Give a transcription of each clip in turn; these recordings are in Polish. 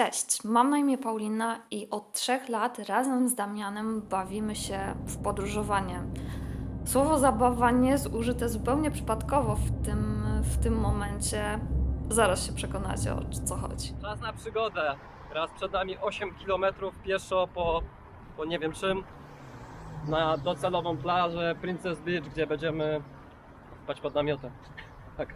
Cześć, mam na imię Paulina i od trzech lat razem z Damianem bawimy się w podróżowanie. Słowo zabawa nie jest użyte zupełnie przypadkowo w tym, w tym momencie. Zaraz się przekonacie o co chodzi. Czas na przygodę. Teraz przed nami 8 km pieszo po, po nie wiem czym na docelową plażę Princess Beach, gdzie będziemy spać pod namiotem. Tak.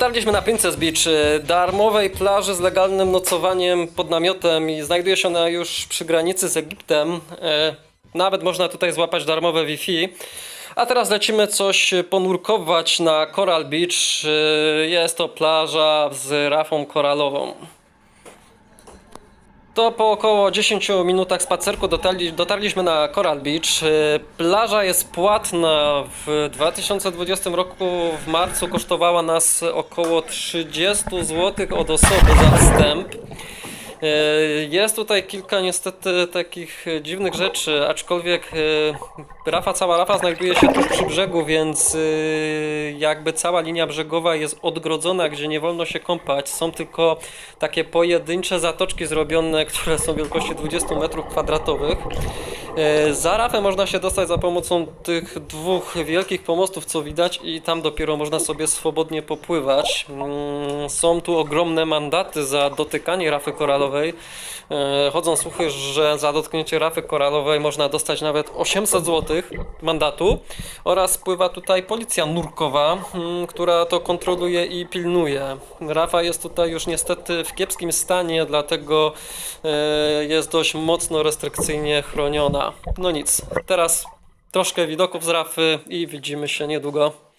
Dotarliśmy na Princess Beach, y, darmowej plaży z legalnym nocowaniem pod namiotem i znajduje się ona już przy granicy z Egiptem. E, Nawet można tutaj złapać darmowe Wi-Fi. A teraz lecimy coś ponurkować na Coral Beach. E, Jest to plaża z rafą koralową. To po około 10 minutach spacerku dotarli, dotarliśmy na Coral Beach. E, Plaża jest płatna. W 2020 roku w marcu kosztowała nas około 30 zł od osoby za wstęp. E, Jest tutaj kilka niestety takich dziwnych rzeczy, aczkolwiek e, rafa, cała rafa znajduje się tuż przy brzegu, więc e, jakby cała linia brzegowa jest odgrodzona, gdzie nie wolno się kąpać. Są tylko takie pojedyncze zatoczki zrobione, które są wielkości 20 metrów kwadratowych. Za rafę można się dostać za pomocą tych dwóch wielkich pomostów, co widać, i tam dopiero można sobie swobodnie popływać. Mm, Są tu ogromne mandaty za dotykanie rafy koralowej. E, Chodzą słuchy, że za dotknięcie rafy koralowej można dostać nawet 800 zł mandatu oraz pływa tutaj policja nurkowa, mm, która to kontroluje i pilnuje. Rafa jest tutaj już niestety w kiepskim stanie, dlatego e, jest dość mocno restrykcyjnie chroniona. No nic, teraz troszkę widoków z rafy i widzimy się niedługo.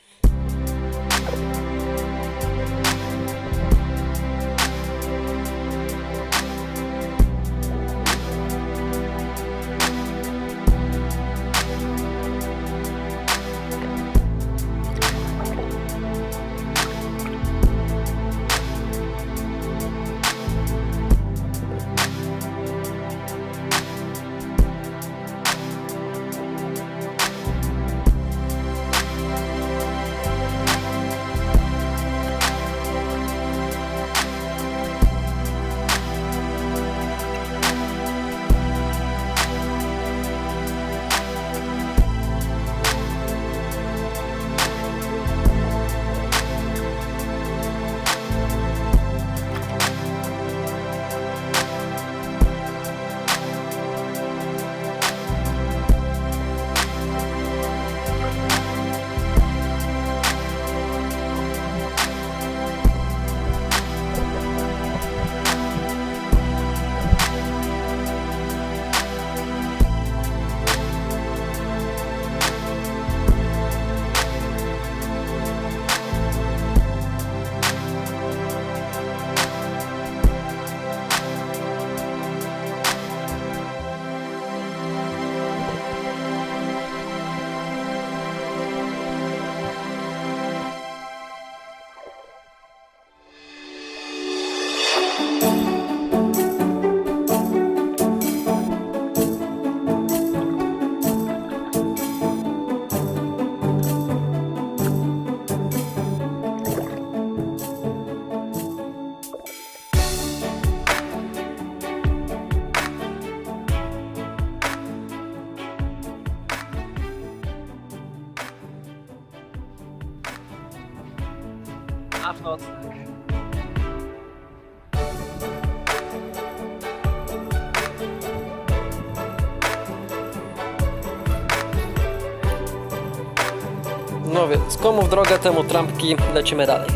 No więc, komu w drogę, temu trampki, lecimy dalej.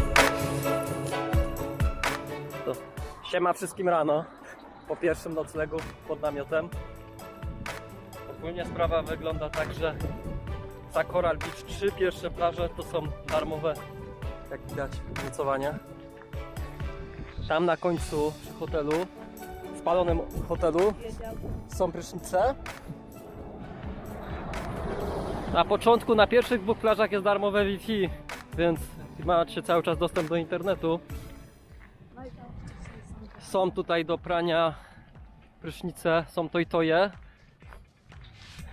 Siema wszystkim rano, po pierwszym noclegu pod namiotem. Ogólnie sprawa wygląda tak, że za Coral Beach trzy pierwsze plaże to są darmowe, jak widać, nocowanie. Tam na końcu przy hotelu, w spalonym hotelu są prysznice. Na początku, na pierwszych dwóch plażach jest darmowe Wi-Fi, więc macie cały czas dostęp do internetu. Są tutaj do prania prysznice, są to i to je.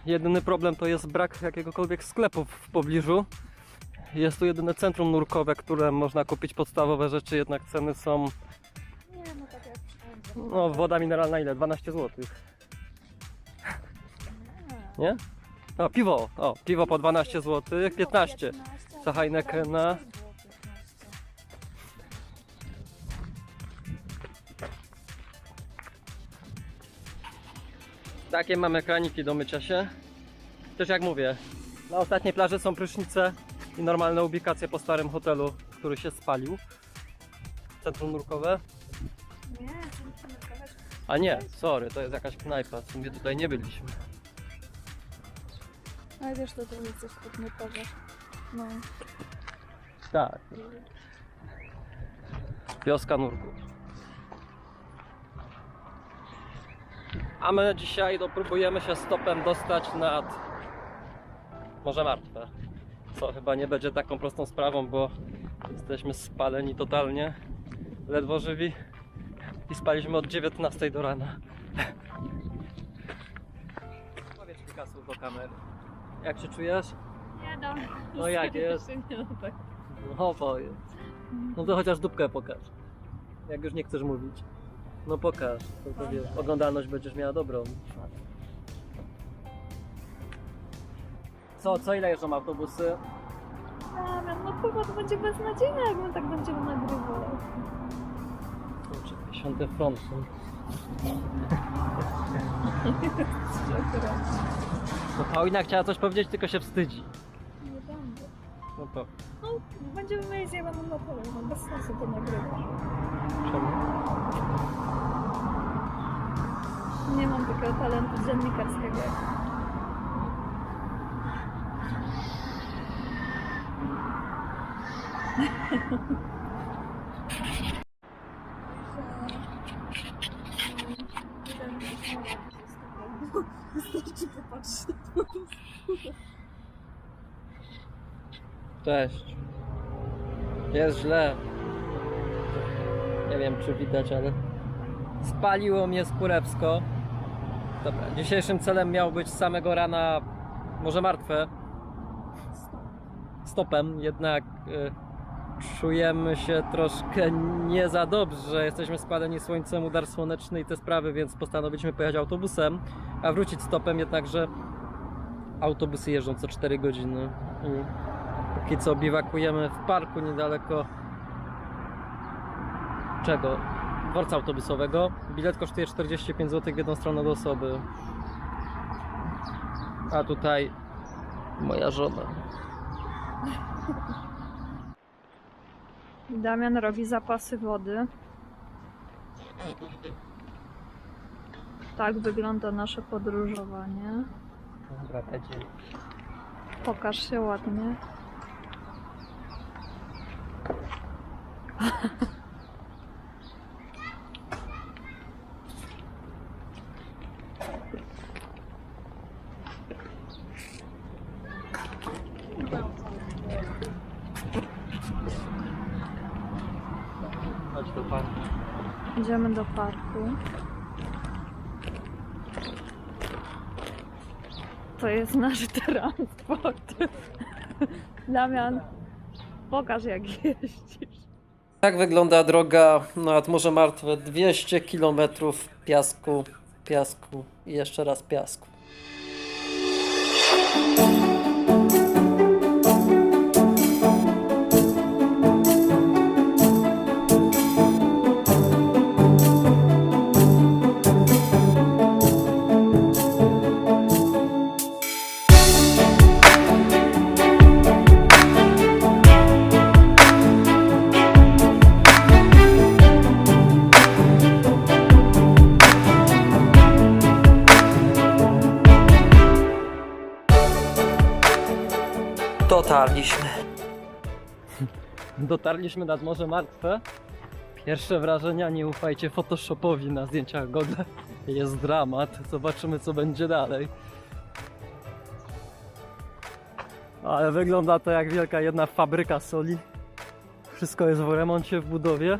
Jedyny problem to jest brak jakiegokolwiek sklepu w pobliżu. Jest tu jedyne centrum nurkowe, które można kupić podstawowe rzeczy, jednak ceny są. No. No, woda mineralna ile? 12 zł. Nie? O, piwo. O, piwo po 12 zł, 15. Za Heinekena. Takie mamy kraniki do mycia się. Też jak mówię, na ostatniej plaży są prysznice i normalne ubikacje po starym hotelu, który się spalił. Centrum nurkowe. Nie, to musimy kochać. A nie, sorry, to jest jakaś knajpa. W sumie tutaj nie byliśmy. Ale wiesz, to trochę coś podmiotowe. No. Tak. Wioska nurków. A my dzisiaj dopróbujemy się stopem dostać nad Morze Martwe. Co chyba nie będzie taką prostą sprawą, bo jesteśmy spaleni totalnie. Ledwo żywi. I spaliśmy od 19 do rana. Powiedz kilka słów do kamery. Jak się czujesz? Nie dam. No jak jest? No. No powiedz. No to chociaż dupkę pokaż. Jak już nie chcesz mówić. No pokaż. To, to wiesz, oglądalność będziesz miała dobrą. Co, co ile jeżdżą autobusy? Damian, no chyba to będzie beznadziejne, jak my tak będziemy nagrywać. Kurczę, 50 front są. No Paulina chciała coś powiedzieć, tylko się wstydzi. Nie będę. No to No, będziemy mieli zjebaną na pole, no bez sensu to nagrywać. czemu? Nie mam takiego talentu dziennikarskiego. jak ty. Wystarczy popatrzeć na to. Cześć. Jest źle. Nie wiem czy widać, ale spaliło mnie skurewsko. Dobra, dzisiejszym celem miał być samego rana Morze Martwe. Stopem, jednak y, czujemy się troszkę nie za dobrze. Jesteśmy spaleni słońcem, udar słoneczny i te sprawy, więc postanowiliśmy pojechać autobusem, a wrócić stopem, jednakże autobusy jeżdżą co 4 godziny. Póki co biwakujemy w parku niedaleko czego? Dworca autobusowego. Bilet kosztuje 45 zł w jedną stronę do osoby. A tutaj moja żona. Damian robi zapasy wody. Tak wygląda nasze podróżowanie. Pokaż się ładnie. Idziemy do parku. To jest nasz transport. Damian, pokaż jak jeździsz. Tak wygląda droga nad Morze Martwe. 200 km piasku, piasku i jeszcze raz piasku. Dotarliśmy nad Morze Martwe. Pierwsze wrażenia, nie ufajcie Photoshopowi na zdjęciach Google. Jest dramat. Zobaczymy co będzie dalej. Ale wygląda to jak wielka jedna fabryka soli. Wszystko jest w remoncie, w budowie.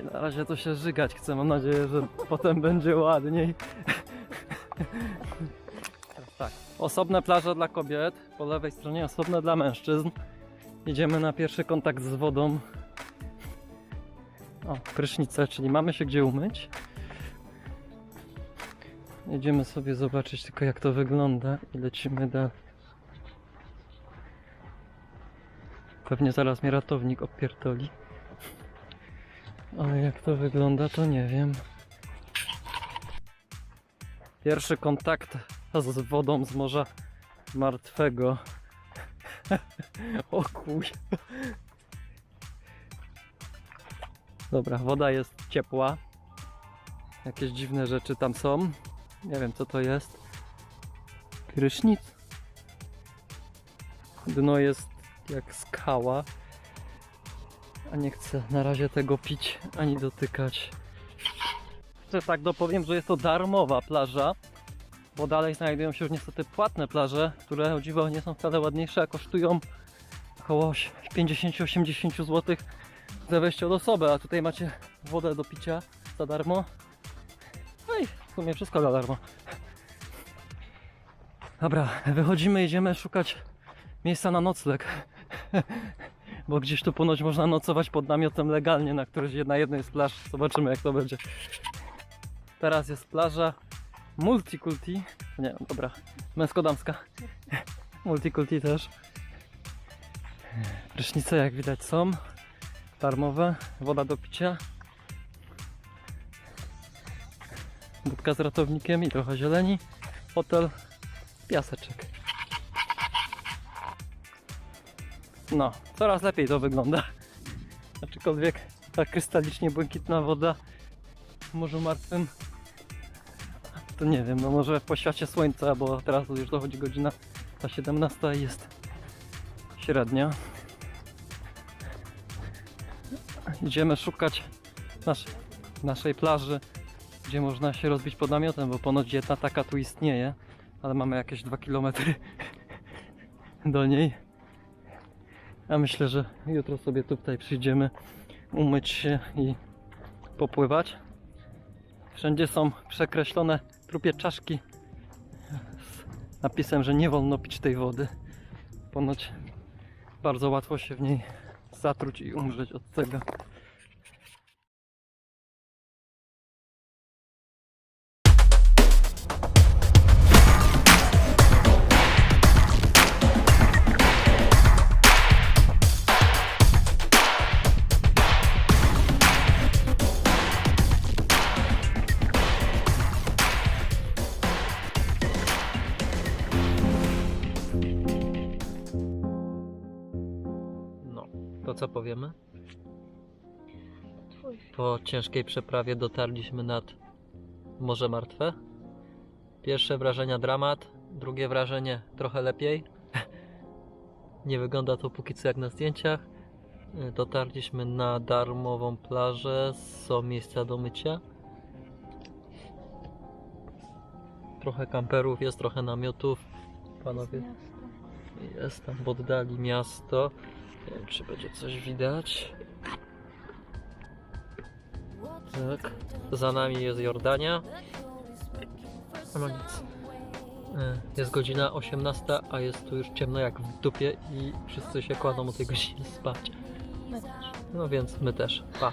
I Na razie to się żygać chcę, mam nadzieję, że potem będzie ładniej. Tak, osobne plaże dla kobiet, po lewej stronie osobne dla mężczyzn. Idziemy na pierwszy kontakt z wodą. O, prysznice, czyli mamy się gdzie umyć. Idziemy sobie zobaczyć tylko jak to wygląda i lecimy dalej. Pewnie zaraz mnie ratownik opierdoli. Ale jak to wygląda, to nie wiem. Pierwszy kontakt z wodą z Morza Martwego. o kuj. Dobra, woda jest ciepła. Jakieś dziwne rzeczy tam są. Nie wiem co to jest. Prysznic. Dno jest jak skała. A nie chcę na razie tego pić ani dotykać. Chcę tak dopowiem, że jest to darmowa plaża, bo dalej znajdują się już niestety płatne plaże, które o dziwo nie są wcale ładniejsze, a kosztują około 50-80 zł za wejście od osoby, a tutaj macie wodę do picia za darmo. No i w sumie wszystko za darmo. Dobra, wychodzimy, idziemy szukać miejsca na nocleg. Bo gdzieś tu ponoć można nocować pod namiotem legalnie, na którejś na jednej z plaż. Zobaczymy jak to będzie. Teraz jest plaża Multikulti. Nie, dobra, męsko-damska. Multikulti też. Prysznice jak widać są. Darmowe, woda do picia. Budka z ratownikiem i trochę zieleni. Hotel, piaseczek. No, coraz lepiej to wygląda. Aczkolwiek ta krystalicznie błękitna woda w Morzu Martwym to nie wiem, no może po świecie słońca, bo teraz już dochodzi godzina ta 17 i jest średnia. Idziemy szukać nasz, naszej plaży, gdzie można się rozbić pod namiotem, bo ponoć jedna taka tu istnieje, ale mamy jakieś 2 km do niej. A myślę, że jutro sobie tutaj przyjdziemy umyć się i popływać. Wszędzie są przekreślone trupie czaszki z napisem, że nie wolno pić tej wody. Ponoć bardzo łatwo się w niej zatruć i umrzeć od tego. To co powiemy? Po ciężkiej przeprawie dotarliśmy nad Morze Martwe. Pierwsze wrażenia dramat, drugie wrażenie trochę lepiej. Nie wygląda to póki co jak na zdjęciach. Dotarliśmy na darmową plażę, są miejsca do mycia. Trochę kamperów jest, trochę namiotów. Panowie, jest tam w oddali miasto. Nie wiem, czy będzie coś widać. Tak. Za nami jest Jordania. Ma nic. E, Jest godzina 18, a jest tu już ciemno jak w dupie i wszyscy się kładą o tej godzinie spać. No więc my też. Pa.